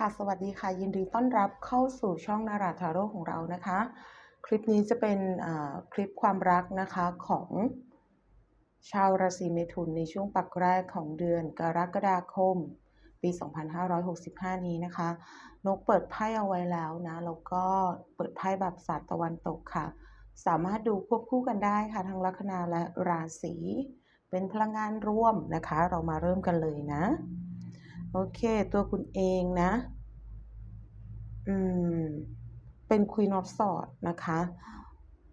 ค่ะสวัสดีค่ะ ยินดีต้อนรับเข้าสู่ช่องนาราทาโร่ของเรานะคะ คลิปนี้จะเป็นคลิปความรักนะคะของชาวราศีเมถุนในช่วงปักแรกของเดือนกรกฎาคม ปี 2565 นี้นะคะ นกเปิดไพ่เอาไว้แล้วนะแล้วก็เปิดไพ่แบบศาสตร์ตะวันตกค่ะ สามารถดูควบคู่กันได้ค่ะทั้งลัคนาและราศีเป็นพลังงานร่วมนะคะ เรามาเริ่มกันเลยนะ โอเค ตัวคุณเองนะ อืม เป็น Queen of s w o r d นะคะ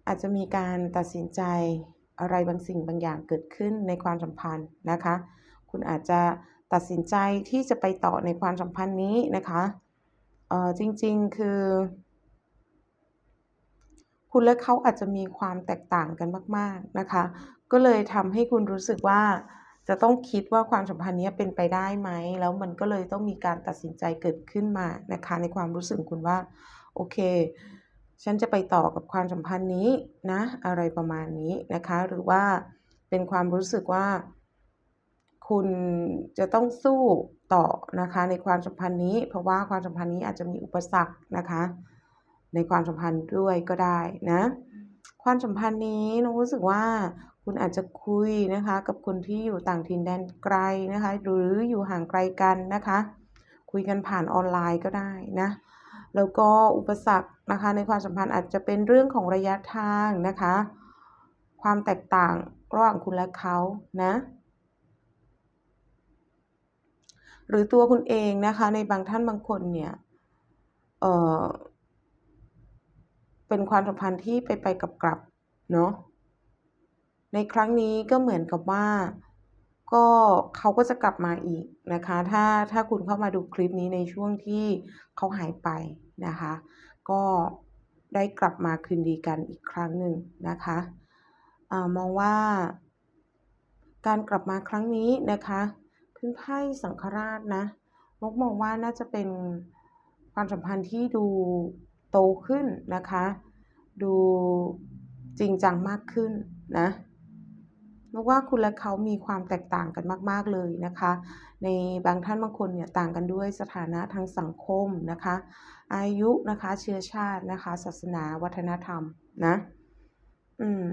อาจจะมีการตัดสินใจอะไรบางสิ่งบางอย่างเกิดขึ้นในความสัมพันธ์นะคะ คุณอาจจะตัดสินใจที่จะไปต่อในความสัมพันธ์นี้นะคะ เออจริง ๆ คือ คุณและเขาอาจจะมีความแตกต่างกันมาก ๆ นะคะ ก็เลยทำให้คุณรู้สึกว่า จะต้องคิดว่าความสัมพันธ์นี้เป็นไปได้ไหม แล้วมันก็เลยต้องมีการตัดสินใจเกิดขึ้นมานะคะ ในความรู้สึกคุณว่า โอเค ฉันจะไปต่อกับความสัมพันธ์นี้นะ อะไรประมาณนี้นะคะ หรือว่าเป็นความรู้สึกว่า คุณจะต้องสู้ต่อนะคะในความสัมพันธ์นี้ เพราะว่าความสัมพันธ์นี้อาจจะมีอุปสรรคนะคะ ในความสัมพันธ์ด้วยก็ได้นะ ความสัมพันธ์นี้นกรู้สึกว่า คุณอาจจะคุยนะคะกับคนที่อยู่ต่างถิ่นแดนไกลนะคะหรืออยู่ห่างไกลกันนะคะ คุยกันผ่านออนไลน์ก็ได้นะแล้วก็อุปสรรคนะคะในความสัมพันธ์อาจจะเป็นเรื่องของระยะทางนะคะ ความแตกต่างระหว่างคุณและเขานะหรือตัวคุณเองนะคะในบางท่านบางคนเนี่ยเออเป็นความสัมพันธ์ที่ไปไปกลับเนาะ ในครั้งนี้ก็เหมือนกับว่า ก็เขาก็จะกลับมาอีกนะคะ ถ้าถ้าคุณเข้ามาดูคลิปนี้ในช่วงที่เขาหายไปนะคะ ก็ได้กลับมาคืนดีกันอีกครั้งหนึ่งนะคะอมองว่า การกลับมาครั้งนี้นะคะพื้นไพ่สังฆราชนะนกมองว่าน่าจะเป็นความสัมพันธ์ที่ดูโตขึ้นนะคะ ดูจริงจังมากขึ้นนะ นกว่าคุณและเขามีความแตกต่างกันมาก ๆ เลยนะคะ ในบางท่านบางคนเนี่ยต่างกันด้วยสถานะทางสังคมนะคะ อายุนะคะเชื้อชาตินะคะ ศาสนาวัฒนธรรมนะอืม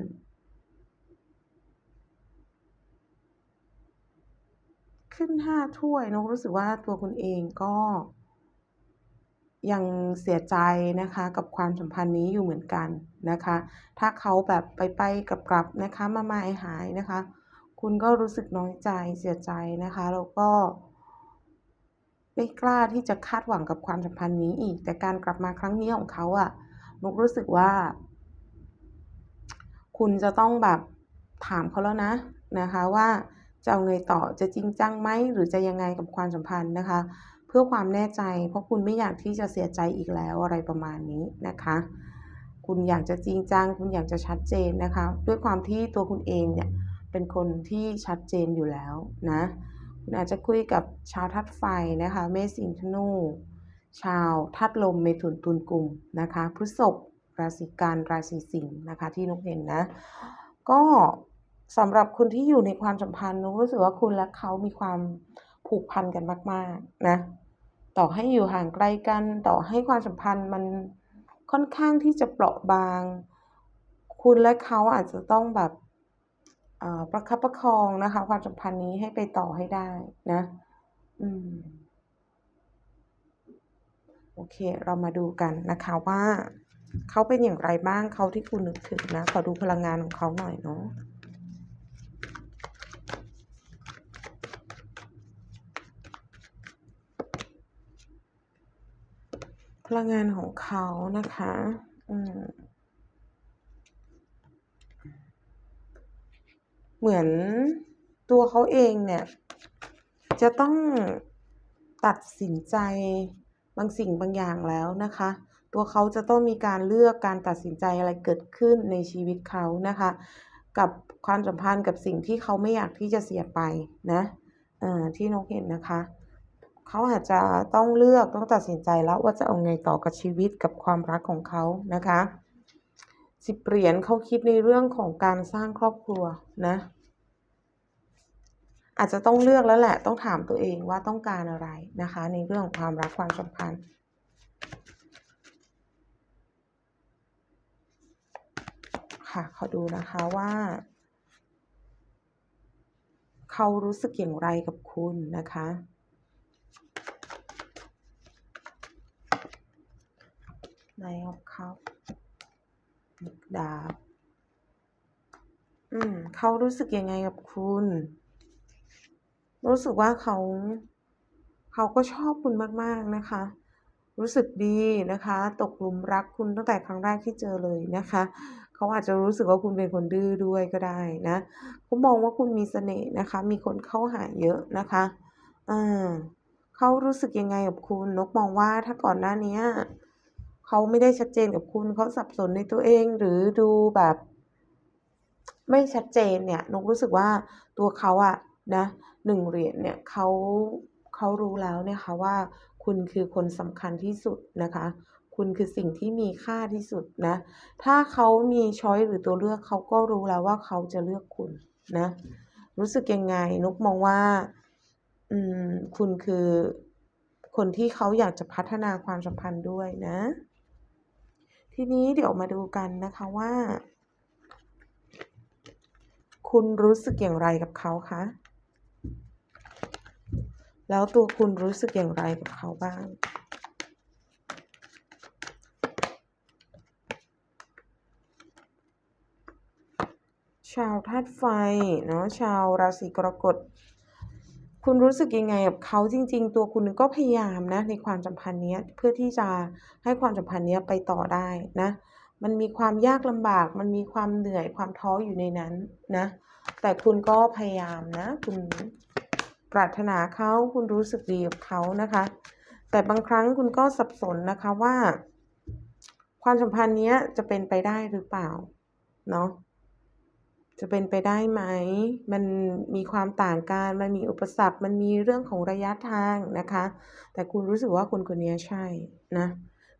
ขึ้นห้าถ้วยนกรู้สึกว่าตัวคุณเองก็ ยังเสียใจนะคะกับความสัมพันธ์นี้อยู่เหมือนกันนะคะ ถ้าเขาแบบไปไปกลับๆนะคะ มามาหายนะคะ คุณก็รู้สึกน้อยใจเสียใจนะคะแล้วก็ไม่กล้าที่จะคาดหวังกับความสัมพันธ์นี้อีก แต่การกลับมาครั้งนี้ของเขาอะนกรู้สึกว่า คุณจะต้องแบบถามเขาแล้วนะนะคะว่าจะเอาไงต่อจะจริงจังไหมหรือจะยังไงกับความสัมพันธ์นะคะ เพื่อความแน่ใจ เพราะคุณไม่อยากที่จะเสียใจอีกแล้วอะไรประมาณนี้นะคะ คุณอยากจะจริงจัง คุณอยากจะชัดเจนนะคะ ด้วยความที่ตัวคุณเองเนี่ยเป็นคนที่ชัดเจนอยู่แล้วนะคุณอาจจะคุยกับชาวธาตุไฟนะคะเมษสิงธนูชาวธาตุลมเมถุนตุลกุมนะคะพฤษภราศีกันราศีสิงห์นะคะที่นกเห็นนะ ก็สำหรับคนที่อยู่ในความสัมพันธ์นกรู้สึกว่าคุณและเขามีความ ผูกพันกันมาก ๆ นะ ต่อให้อยู่ห่างไกลกัน ต่อให้ความสัมพันธ์มันค่อนข้างที่จะเปราะบาง คุณและเขาอาจจะต้องแบบประคับประคองนะคะ ความสัมพันธ์นี้ให้ไปต่อให้ได้นะ อืม โอเค เรามาดูกันนะคะว่า เขาเป็นอย่างไรบ้างเขาที่คุณนึกถึงนะ ขอดูพลังงานของเขาหน่อยเนาะ พลังงานของเขานะคะ อืมเหมือนตัวเขาเองเนี่ย จะต้องตัดสินใจบางสิ่งบางอย่างแล้วนะคะ ตัวเขาจะต้องมีการเลือกการตัดสินใจอะไรเกิดขึ้นในชีวิตเขานะคะ กับความสัมพันธ์กับสิ่งที่เขาไม่อยากที่จะเสียไปนะอ่อที่นกเห็นนะคะ เขาอาจจะต้องเลือกต้องตัดสินใจแล้วว่าจะเอาไงต่อกับชีวิตกับความรักของเขานะคะสิบเหรียญเขาคิดในเรื่องของการสร้างครอบครัวนะ อาจจะต้องเลือกแล้วแหละ ต้องถามตัวเองว่าต้องการอะไรนะคะ ในเรื่องของความรักความสัมพันธ์ค่ะขอดูนะคะว่าเขารู้สึกอย่างไรกับคุณนะคะ Nine of Cups ดาบ อืม เขารู้สึกยังไงกับคุณ รู้สึกว่าเขา เขาก็ชอบคุณมาก ๆ นะคะ รู้สึกดีนะคะ ตกหลุมรักคุณตั้งแต่ครั้งแรกที่เจอเลยนะคะ เขาอาจจะรู้สึกว่าคุณเป็นคนดื้อด้วยก็ได้นะเขามองว่าคุณมีเสน่ห์นะคะ มีคนเข้าหาเยอะนะคะ อ่า เขารู้สึกยังไงกับคุณ นกมองว่าถ้าก่อนหน้านี้ เขาไม่ได้ชัดเจนกับคุณเขาสับสนในตัวเอง หรือดูแบบ ไม่ชัดเจนเนี่ยนกรู้สึกว่าตัวเขาอะนะ1เหรียญเนี่ยเขาเขารู้แล้วเนี่ยค่ะว่า คุณคือคนสำคัญที่สุดนะคะ คุณคือสิ่งที่มีค่าที่สุดนะ ถ้าเขามีช้อยหรือตัวเลือกเขาก็รู้แล้วว่าเขาจะเลือกคุณนะ รู้สึกยังไงนกมองว่า อืม คุณคือคนที่เขาอยากจะพัฒนาความสัมพันธ์ด้วยนะ ทีนี้เดี๋ยวมาดูกันนะคะว่า คุณรู้สึกอย่างไรกับเขาคะ?แล้วตัวคุณรู้สึกอย่างไรกับเขาบ้าง?ชาวธาตุไฟเนาะชาวราศีกรกฎ คุณรู้สึกยังไงกับเขาจริง ๆ ตัวคุณก็พยายามนะ ในความสัมพันธ์นี้เพื่อที่จะให้ความสัมพันธ์นี้ไปต่อได้นะ มันมีความยากลำบาก มันมีความเหนื่อยความท้ออยู่ในนั้นนะ แต่คุณก็พยายามนะ คุณปรารถนาเขาคุณรู้สึกดีกับเขานะคะ แต่บางครั้งคุณก็สับสนนะคะว่า ความสัมพันธ์นี้จะเป็นไปได้หรือเปล่าเนาะ จะเป็นไปได้ไหม มันมีความต่างกัน มันมีอุปสรรค มันมีเรื่องของระยะทางนะคะ แต่คุณรู้สึกว่าคนคนนี้ใช่นะ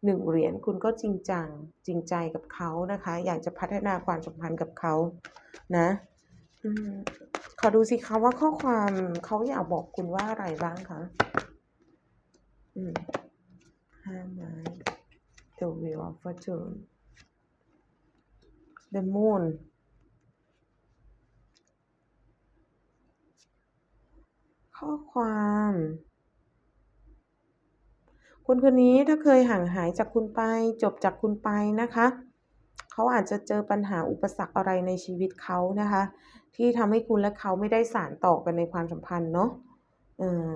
1เหรียญคุณก็จริงจังจริงใจกับเขานะคะ อยากจะพัฒนาความสัมพันธ์กับเขานะอขอดูสิคะว่าข้อความเขาอยากบอกคุณว่าอะไรบ้างคะ?อืม5ไม้ The Wheel of Fortune The Moon ข้อความ คนคนนี้ถ้าเคยห่างหายจากคุณไป จบจากคุณไปนะคะเขาอาจจะเจอปัญหาอุปสรรคอะไรในชีวิตเขานะคะ ที่ทำให้คุณและเขาไม่ได้สานต่อกันในความสัมพันธ์เนาะเออ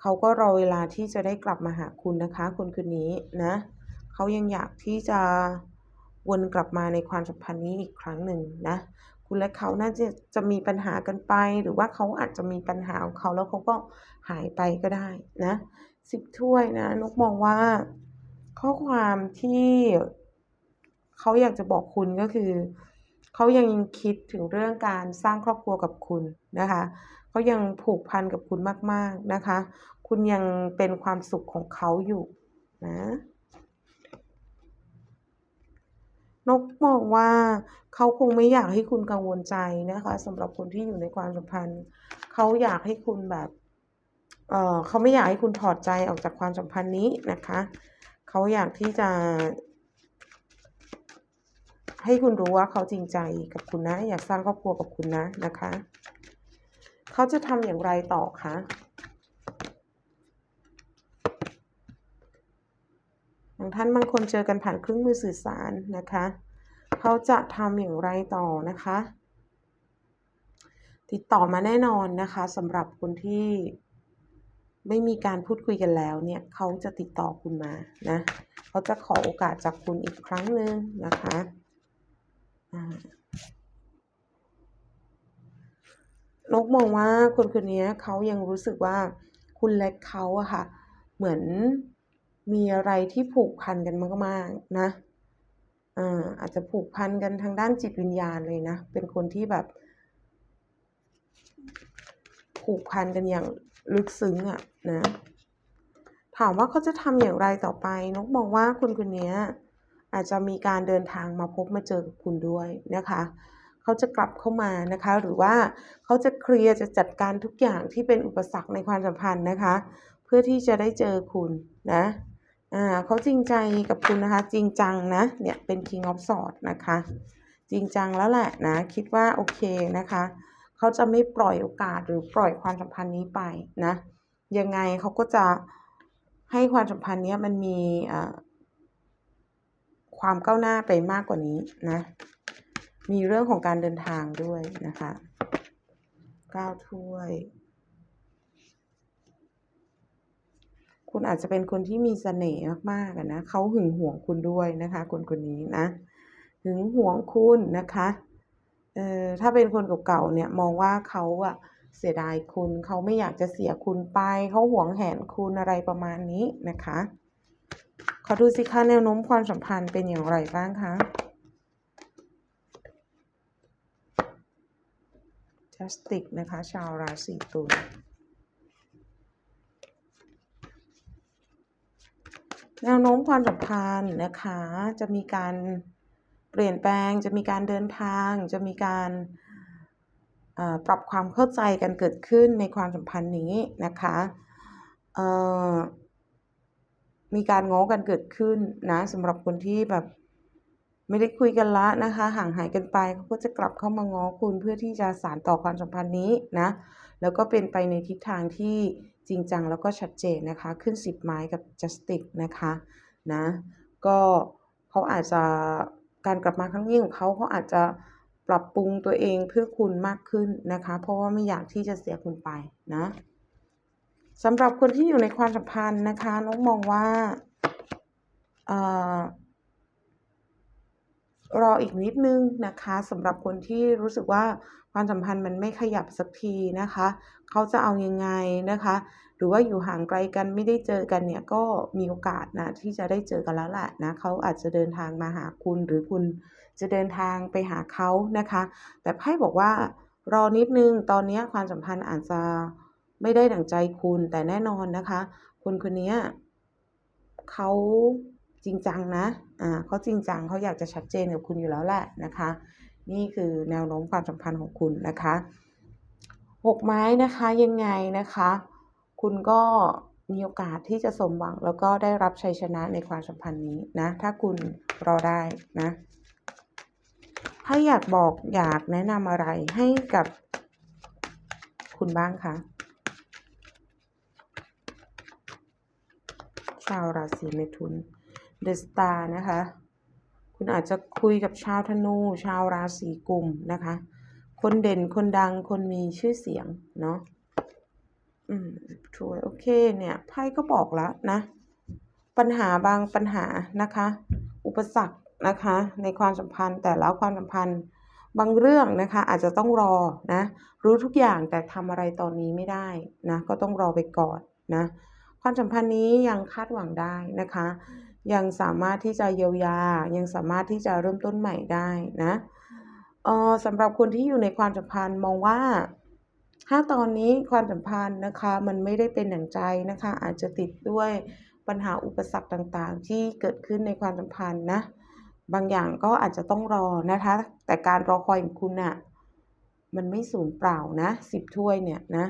เขาก็รอเวลาที่จะได้กลับมาหาคุณนะคะ คนคนนี้นะเขายังอยากที่จะวนกลับมาในความสัมพันธ์นี้อีกครั้งหนึ่งนะ คุณและเขาน่าจะจะมีปัญหากันไป หรือว่าเขาอาจจะมีปัญหาของเขาแล้วเขาก็หายไปก็ได้นะ10ถ้วยนะนกมองว่า ข้อความที่เขาอยากจะบอกคุณก็คือเขายังคิดถึงเรื่องการสร้างครอบครัวกับคุณนะคะเขายังผูกพันกับคุณมาก ๆนะคะ คุณยังเป็นความสุขของเขาอยู่นะ นกมองว่าเขาคงไม่อยากให้คุณกังวลใจนะคะสำหรับคนที่อยู่ในความสัมพันธ์ เขาอยากให้คุณแบบเอ่อเขาไม่อยากให้คุณถอดใจออกจากความสัมพันธ์นี้นะคะเขาอยากที่จะ ให้คุณรู้ว่าเขาจริงใจกับคุณนะ อยากสร้างครอบครัวกับคุณนะนะคะ เขาจะทำอย่างไรต่อคะ? บางท่านบางคนเจอกันผ่านเครื่องมือสื่อสารนะคะ เขาจะทำอย่างไรต่อนะคะ?ติดต่อมาแน่นอนนะคะสำหรับคนที่ไม่มีการพูดคุยกันแล้วเนี่ยเขาจะติดต่อคุณมานะเขาจะขอโอกาสจากคุณอีกครั้งหนึ่งนะคะนกมองว่าคนคนนี้เขายังรู้สึกว่าคุณและเขาอะค่ะ เหมือน มีอะไรที่ผูกพันกันมากๆนะอ่ออาจจะผูกพันกันทางด้านจิตวิญญาณเลยนะ เป็นคนที่แบบ ผูกพันกันอย่างลึกซึ้งอะนะ ถามว่าเขาจะทำอย่างไรต่อไป นกมองว่าคนคนนี้อาจจะมีการเดินทางมาพบมาเจอกับคุณด้วยนะคะ เขาจะกลับเข้ามานะคะ หรือว่าเขาจะเคลียร์จะจัดการทุกอย่างที่เป็นอุปสรรคในความสัมพันธ์นะคะ เพื่อที่จะได้เจอคุณนะ อ่าเขาจริงใจกับคุณนะคะ จริงจังนะเนี่ยเป็น King of Swords นะคะ จริงจังแล้วแหละนะ คิดว่าโอเคนะคะเขาจะไม่ปล่อยโอกาสหรือปล่อยความสัมพันธ์นี้ไปนะยังไงเขาก็จะให้ความสัมพันธ์นี้มันมีความก้าวหน้าไปมากกว่านี้นะ มีเรื่องของการเดินทางด้วยนะคะก้าวถ้วย คุณอาจจะเป็นคนที่มีเสน่ห์มากๆนะเขาหึงหวงคุณด้วยนะคะ คนคนนี้นะหึงหวงคุณนะคะเอ่อถ้าเป็นคนเก่าๆเนี่ยมองว่าเขาอะเสียดายคุณเขาไม่อยากจะเสียคุณไปเขาหวงแหนคุณอะไรประมาณนี้นะคะขอดูสิคะแนวโน้มความสัมพันธ์เป็นอย่างไรบ้างคะจัสติกนะคะ ชาวราศีตุล แนวโน้มความสัมพันธ์นะคะ จะมีการเปลี่ยนแปลง จะมีการเดินทาง จะมีการปรับความเข้าใจกันเกิดขึ้นในความสัมพันธ์นี้นะคะมีการง้อกันเกิดขึ้นนะสำหรับคนที่แบบไม่ได้คุยกันละนะคะ ห่างหายกันไปเขาก็จะกลับเข้ามาง้อคุณเพื่อที่จะสานต่อความสัมพันธ์นี้นะ แล้วก็เป็นไปในทิศทางที่ จริงจังแล้วก็ชัดเจนนะคะ ขึ้นสิบไม้กับจัสติกนะคะนะก็เขาอาจจะการกลับมาครั้งนี้ของเขาเขาอาจจะปรับปรุงตัวเองเพื่อคุณมากขึ้นนะคะ เพราะว่าไม่อยากที่จะเสียคุณไปนะสำหรับคนที่อยู่ในความสัมพันธ์นะคะน้องมองว่า รออีกนิดนึงนะคะสำหรับคนที่รู้สึกว่าความสัมพันธ์มันไม่ขยับสักทีนะคะ เขาจะเอายังไงนะคะ หรือว่าอยู่ห่างไกลกันไม่ได้เจอกันเนี่ยก็มีโอกาสนะที่จะได้เจอกันแล้วแหละนะเขาอาจจะเดินทางมาหาคุณหรือคุณจะเดินทางไปหาเขานะคะ แต่ไพ่บอกว่ารอนิดนึงตอนนี้ความสัมพันธ์อาจจะไม่ได้ดั่งใจคุณแต่แน่นอนนะคะ คนคนนี้เขา จริงจังนะอ่าเขาจริงจังเขาอยากจะชัดเจนกับคุณอยู่แล้วแหละนะคะ นี่คือแนวโน้มความสัมพันธ์ของคุณนะคะหกไม้นะคะยังไงนะคะ คุณก็มีโอกาสที่จะสมหวัง แล้วก็ได้รับชัยชนะในความสัมพันธ์นี้นะ ถ้าคุณรอได้นะ ถ้าอยากบอกอยากแนะนำอะไรให้กับคุณบ้างคะชาวราศีเมถุน เดอะสตาร์นะคะ คุณอาจจะคุยกับชาวธนู ชาวราศีกุมนะคะ คนเด่นคนดังคนมีชื่อเสียงเนาะอืมช่วยโอเคเนี่ยไพ่ก็บอกแล้วนะ ปัญหาบางปัญหานะคะ อุปสรรคนะคะ ในความสัมพันธ์แต่แล้วความสัมพันธ์บางเรื่องนะคะอาจจะต้องรอนะรู้ทุกอย่างแต่ทำอะไรตอนนี้ไม่ได้นะก็ต้องรอไปก่อนนะความสัมพันธ์นี้ยังคาดหวังได้นะคะ ยังสามารถที่จะเยียวยา ยังสามารถที่จะเริ่มต้นใหม่ได้นะเออสำหรับคนที่อยู่ในความสัมพันธ์มองว่าถ้าตอนนี้ความสัมพันธ์นะคะมันไม่ได้เป็นอย่างใจนะคะ อาจจะติดด้วยปัญหาอุปสรรคต่างๆ ที่เกิดขึ้นในความสัมพันธ์นะบางอย่างก็อาจจะต้องรอนะคะ แต่การรอคอยของคุณอะ่ะมันไม่สูญเปล่านะสิบถ้วยเนี่ยนะ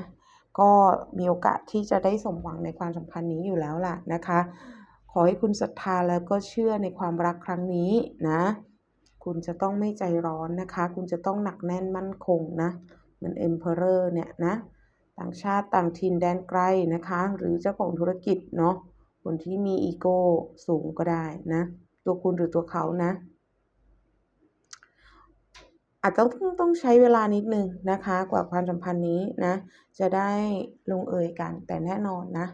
ก็มีโอกาสที่จะได้สมหวังในความสัมพันธ์นี้อยู่แล้วล่ะนะคะ ขอให้คุณศรัทธาแล้วก็เชื่อในความรักครั้งนี้นะ คุณจะต้องไม่ใจร้อนนะคะ คุณจะต้องหนักแน่นมั่นคงนะเหมือนเอ็มเพอเรอร์เนี่ยนะ ต่างชาติต่างถิ่นแดนไกลนะคะ หรือเจ้าของธุรกิจเนาะคนที่มีอีโก้สูงก็ได้นะ ตัวคุณหรือตัวเขานะ อาจจะต้องต้องใช้เวลานิดนึงนะคะ กว่าความสัมพันธ์นี้นะ จะได้ลงเอยกันแต่แน่นอนนะ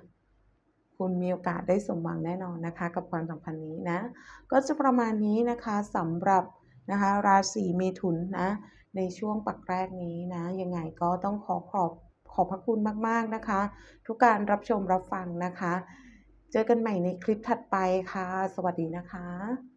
คุณมีโอกาสได้สมหวังแน่นอนนะคะ กับความสัมพันธ์นี้นะ ก็จะประมาณนี้นะคะสำหรับนะคะราศีเมถุนนะในช่วงปักแรกนี้นะ ยังไงก็ต้องขอขอบขอบพระคุณมาก ๆ นะคะ ทุกการรับชมรับฟังนะคะ เจอกันใหม่ในคลิปถัดไปค่ะ สวัสดีนะคะ